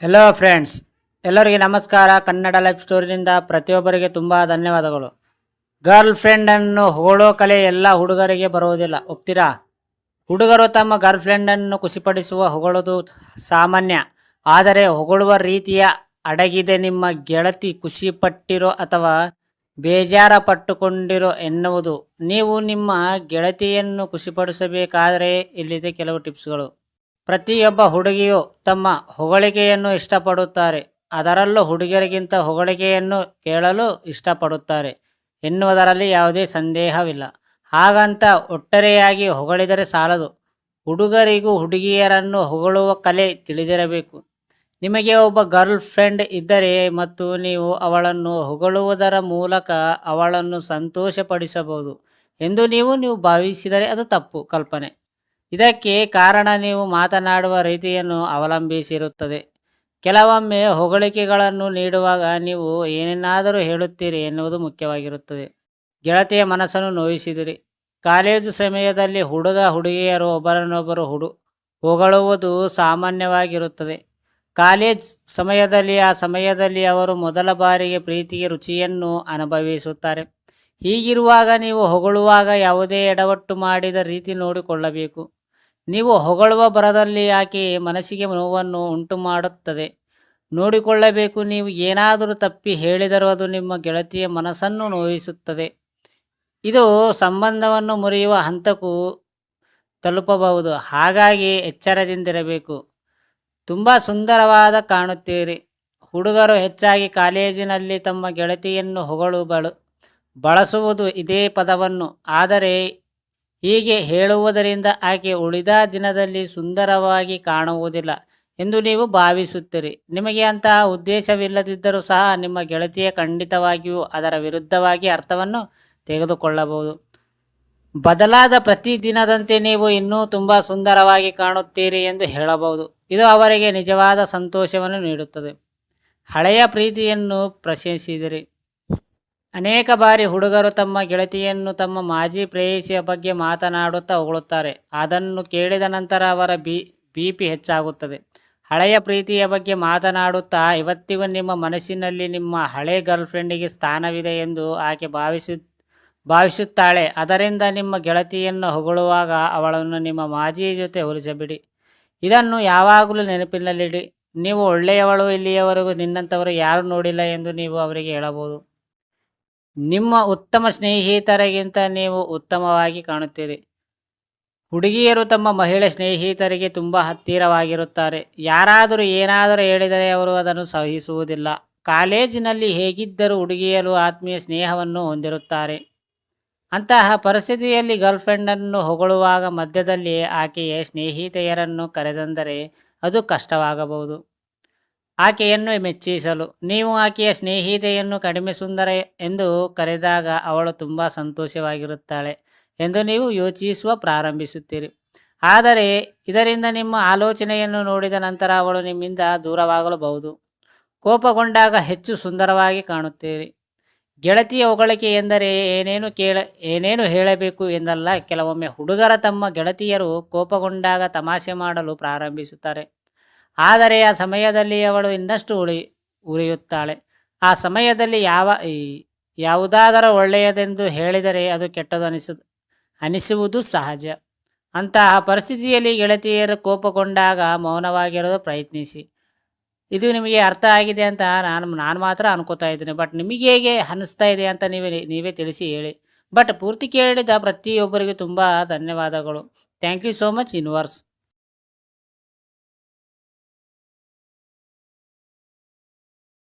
Hello friends ಎಲ್ಲರಿಗೆ ನಮಸ್ಕಾರ. Kannada life ಸ್ಟೋರಿನಿಂದ ಪ್ರತಿಯೊಬ್ಬರಿಗೆ ತುಂಬ ಧನ್ಯವಾದಗಳು. ಗರ್ಲ್ ಫ್ರೆಂಡನ್ನು ಹೊಗಳೋ ಕಲೆ ಎಲ್ಲ ಹುಡುಗರಿಗೆ ಬರುವುದಿಲ್ಲ. ಒಪ್ತೀರಾ? ಹುಡುಗರು ತಮ್ಮ ಗರ್ಲ್ ಫ್ರೆಂಡನ್ನು ಖುಷಿಪಡಿಸುವ ಹೊಗಳೋದು ಸಾಮಾನ್ಯ. ಆದರೆ ಹೊಗಳುವ ರೀತಿಯ ಅಡಗಿದೆ ನಿಮ್ಮ ಗೆಳತಿ ಖುಷಿಪಟ್ಟಿರೋ ಅಥವಾ ಬೇಜಾರ ಪಟ್ಟುಕೊಂಡಿರೋ ಎನ್ನುವುದು. ನೀವು ನಿಮ್ಮ ಗೆಳತಿಯನ್ನು ಖುಷಿಪಡಿಸಬೇಕಾದರೆ ಇಲ್ಲಿದೆ ಕೆಲವು ಟಿಪ್ಸ್ಗಳು. ಪ್ರತಿಯೊಬ್ಬ ಹುಡುಗಿಯು ತಮ್ಮ ಹೊಗಳಿಕೆಯನ್ನು ಇಷ್ಟಪಡುತ್ತಾರೆ. ಅದರಲ್ಲೂ ಹುಡುಗಿಯರಿಗಿಂತ ಹೊಗಳಿಕೆಯನ್ನು ಕೇಳಲು ಇಷ್ಟಪಡುತ್ತಾರೆ. ಎನ್ನುವುದರಲ್ಲಿ ಯಾವುದೇ ಸಂದೇಹವಿಲ್ಲ. ಹಾಗಂತ ಒಟ್ಟರೆಯಾಗಿ ಹೊಗಳಿದರೆ ಸಾಲದು. ಹುಡುಗರಿಗೂ ಹುಡುಗಿಯರನ್ನು ಹೊಗಳುವ ಕಲೆ ತಿಳಿದಿರಬೇಕು. ನಿಮಗೆ ಒಬ್ಬ ಗರ್ಲ್ ಫ್ರೆಂಡ್ ಇದ್ದರೆ ಮತ್ತು ನೀವು ಅವಳನ್ನು ಹೊಗಳುವುದರ ಮೂಲಕ ಅವಳನ್ನು ಸಂತೋಷಪಡಿಸಬಹುದು ಎಂದು ನೀವು ನೀವು ಭಾವಿಸಿದರೆ ಅದು ತಪ್ಪು ಕಲ್ಪನೆ. ಇದಕ್ಕೆ ಕಾರಣ ನೀವು ಮಾತನಾಡುವ ರೀತಿಯನ್ನು ಅವಲಂಬಿಸಿರುತ್ತದೆ. ಕೆಲವೊಮ್ಮೆ ಹೊಗಳಿಕೆಗಳನ್ನು ನೀಡುವಾಗ ನೀವು ಏನನ್ನಾದರೂ ಹೇಳುತ್ತೀರಿ ಎನ್ನುವುದು ಮುಖ್ಯವಾಗಿರುತ್ತದೆ. ಗೆಳತಿಯ ಮನಸ್ಸನ್ನು ನೋಯಿಸಿದಿರಿ. ಕಾಲೇಜು ಸಮಯದಲ್ಲಿ ಹುಡುಗ ಹುಡುಗಿಯರು ಒಬ್ಬರನ್ನೊಬ್ಬರು ಹುಡು, ಹೊಗಳುವುದು ಸಾಮಾನ್ಯವಾಗಿರುತ್ತದೆ. ಕಾಲೇಜ್ ಸಮಯದಲ್ಲಿ, ಆ ಸಮಯದಲ್ಲಿ ಅವರು ಮೊದಲ ಬಾರಿಗೆ ಪ್ರೀತಿಗೆ ರುಚಿಯನ್ನು ಅನುಭವಿಸುತ್ತಾರೆ. ಹೀಗಿರುವಾಗ ನೀವು ಹೊಗಳುವಾಗ ಯಾವುದೇ ಎಡವಟ್ಟು ಮಾಡಿದ ರೀತಿ ನೋಡಿಕೊಳ್ಳಬೇಕು. ನೀವು ಹೊಗಳುವ ಬರದಲ್ಲಿ ಆಕೆ ಮನಸ್ಸಿಗೆ ನೋವನ್ನು ಉಂಟು ಮಾಡುತ್ತದೆ ನೋಡಿಕೊಳ್ಳಬೇಕು, ನೀವು ಏನಾದರೂ ತಪ್ಪಿ ಹೇಳಿದರೂ ಅದು ನಿಮ್ಮ ಗೆಳತಿಯ ಮನಸ್ಸನ್ನು ನೋಯಿಸುತ್ತದೆ. ಇದು ಸಂಬಂಧವನ್ನು ಮುರಿಯುವ ಹಂತಕ್ಕೂ ತಲುಪಬಹುದು. ಹಾಗಾಗಿ ಎಚ್ಚರದಿಂದಿರಬೇಕು. ತುಂಬ ಸುಂದರವಾದ ಕಾಣುತ್ತೀರಿ. ಹುಡುಗರು ಹೆಚ್ಚಾಗಿ ಕಾಲೇಜಿನಲ್ಲಿ ತಮ್ಮ ಗೆಳತಿಯನ್ನು ಹೊಗಳು ಬಳು ಬಳಸುವುದು ಇದೇ ಪದವನ್ನು. ಆದರೆ ಹೀಗೆ ಹೇಳುವುದರಿಂದ ಆಕೆ ಉಳಿದ ದಿನದಲ್ಲಿ ಸುಂದರವಾಗಿ ಕಾಣುವುದಿಲ್ಲ ಎಂದು ನೀವು ಭಾವಿಸುತ್ತೀರಿ. ನಿಮಗೆ ಅಂತಹ ಉದ್ದೇಶವಿಲ್ಲದಿದ್ದರೂ ಸಹ ನಿಮ್ಮ ಗೆಳತಿಯ ಖಂಡಿತವಾಗಿಯೂ ಅದರ ವಿರುದ್ಧವಾಗಿ ಅರ್ಥವನ್ನು ತೆಗೆದುಕೊಳ್ಳಬಹುದು. ಬದಲಾದ ಪ್ರತಿದಿನದಂತೆ ನೀವು ಇನ್ನೂ ತುಂಬ ಸುಂದರವಾಗಿ ಕಾಣುತ್ತೀರಿ ಎಂದು ಹೇಳಬಹುದು. ಇದು ಅವರಿಗೆ ನಿಜವಾದ ಸಂತೋಷವನ್ನು ನೀಡುತ್ತದೆ. ಹಳೆಯ ಪ್ರೀತಿಯನ್ನು ಪ್ರಶಂಸಿದಿರಿ. ಅನೇಕ ಬಾರಿ ಹುಡುಗರು ತಮ್ಮ ಗೆಳತಿಯನ್ನು ತಮ್ಮ ಮಾಜಿ ಪ್ರೇಯಸಿಯ ಬಗ್ಗೆ ಮಾತನಾಡುತ್ತಾ ಹೊಗಳುತ್ತಾರೆ. ಅದನ್ನು ಕೇಳಿದ ನಂತರ ಅವರ ಬಿ ಪಿ ಹೆಚ್ಚಾಗುತ್ತದೆ. ಹಳೆಯ ಪ್ರೀತಿಯ ಬಗ್ಗೆ ಮಾತನಾಡುತ್ತಾ ಇವತ್ತಿಗೂ ನಿಮ್ಮ ಮನಸ್ಸಿನಲ್ಲಿ ನಿಮ್ಮ ಹಳೆ ಗರ್ಲ್ಫ್ರೆಂಡಿಗೆ ಸ್ಥಾನವಿದೆ ಎಂದು ಆಕೆ ಭಾವಿಸಿ, ಭಾವಿಸುತ್ತಾಳೆ. ಅದರಿಂದ ನಿಮ್ಮ ಗೆಳತಿಯನ್ನು ಹೊಗಳುವಾಗ ಅವಳನ್ನು ನಿಮ್ಮ ಮಾಜಿ ಜೊತೆ ಹೋಲಿಸಬಿಡಿ. ಇದನ್ನು ಯಾವಾಗಲೂ ನೆನಪಿನಲ್ಲಿಡಿ. ನೀವು ಒಳ್ಳೆಯವಳು ಇಲ್ಲಿಯವರೆಗೂ ನಿನ್ನಂಥವರು ಯಾರು ನೋಡಿಲ್ಲ ಎಂದು ನೀವು ಅವರಿಗೆ ಹೇಳಬಹುದು. ನಿಮ್ಮ ಉತ್ತಮ ಸ್ನೇಹಿತರಿಗಿಂತ ನೀವು ಉತ್ತಮವಾಗಿ ಕಾಣುತ್ತೀರಿ. ಹುಡುಗಿಯರು ತಮ್ಮ ಮಹಿಳೆ ಸ್ನೇಹಿತರಿಗೆ ತುಂಬ ಹತ್ತಿರವಾಗಿರುತ್ತಾರೆ. ಯಾರಾದರೂ ಏನಾದರೂ ಹೇಳಿದರೆ ಅವರು ಅದನ್ನು ಸಹಿಸುವುದಿಲ್ಲ. ಕಾಲೇಜಿನಲ್ಲಿ ಹೇಗಿದ್ದರೂ ಹುಡುಗಿಯರು ಆತ್ಮೀಯ ಸ್ನೇಹವನ್ನು ಹೊಂದಿರುತ್ತಾರೆ. ಅಂತಹ ಪರಿಸ್ಥಿತಿಯಲ್ಲಿ ಗರ್ಲ್ಫ್ರೆಂಡನ್ನು ಹೊಗಳುವಾಗ ಮಧ್ಯದಲ್ಲಿ ಆಕೆಯ ಸ್ನೇಹಿತೆಯರನ್ನು ಕರೆದಂದರೆ ಅದು ಕಷ್ಟವಾಗಬಹುದು. ಆಕೆಯನ್ನು ಮೆಚ್ಚಿಸಲು. ನೀವು ಆಕೆಯ ಸ್ನೇಹಿತೆಯನ್ನು ಕಡಿಮೆ ಸುಂದರ ಎಂದು ಕರೆದಾಗ ಅವಳು ತುಂಬ ಸಂತೋಷವಾಗಿರುತ್ತಾಳೆ ಎಂದು ನೀವು ಯೋಚಿಸುವ ಪ್ರಾರಂಭಿಸುತ್ತೀರಿ. ಆದರೆ ಇದರಿಂದ ನಿಮ್ಮ ಆಲೋಚನೆಯನ್ನು ನೋಡಿದ ನಂತರ ಅವಳು ನಿಮ್ಮಿಂದ ದೂರವಾಗಲಬಹುದು. ಕೋಪಗೊಂಡಾಗ ಹೆಚ್ಚು ಸುಂದರವಾಗಿ ಕಾಣುತ್ತೀರಿ. ಗೆಳತಿಯ ಹೊಗಳಿಕೆ ಎಂದರೆ ಏನೇನು ಕೇಳ, ಏನೇನು ಹೇಳಬೇಕು ಎಂದಲ್ಲ, ಕೆಲವೊಮ್ಮೆ ಹುಡುಗರ ತಮ್ಮ ಗೆಳತಿಯರು ಕೋಪಗೊಂಡಾಗ ತಮಾಷೆ ಮಾಡಲು ಪ್ರಾರಂಭಿಸುತ್ತಾರೆ. ಆದರೆ ಆ ಸಮಯದಲ್ಲಿ ಅವಳು ಇನ್ನಷ್ಟು ಉಳಿ, ಉಳಿಯುತ್ತಾಳೆ. ಆ ಸಮಯದಲ್ಲಿ ಯಾವ ಯಾವುದಾದರೂ ಒಳ್ಳೆಯದೆಂದು ಹೇಳಿದರೆ ಅದು ಕೆಟ್ಟದು ಅನಿಸ, ಅನಿಸುವುದು ಸಹಜ. ಅಂತಹ ಪರಿಸ್ಥಿತಿಯಲ್ಲಿ ಗೆಳತಿಯರು ಕೋಪಗೊಂಡಾಗ ಮೌನವಾಗಿರೋದು ಪ್ರಯತ್ನಿಸಿ. ಇದು ನಿಮಗೆ ಅರ್ಥ ಆಗಿದೆ ಅಂತ ನಾನು ನಾನು ಮಾತ್ರ ಅನ್ಕೋತಾ ಇದ್ದೀನಿ. ಬಟ್ ನಿಮಗೆ ಹೇಗೆ ಅನ್ನಿಸ್ತಾ ಇದೆ ಅಂತ ನೀವೇ ನೀವೇ ತಿಳಿಸಿ ಹೇಳಿ. ಬಟ್ ಪೂರ್ತಿ ಕೇಳಿದ ಪ್ರತಿಯೊಬ್ಬರಿಗೂ ತುಂಬ ಧನ್ಯವಾದಗಳು. Thank you so much universe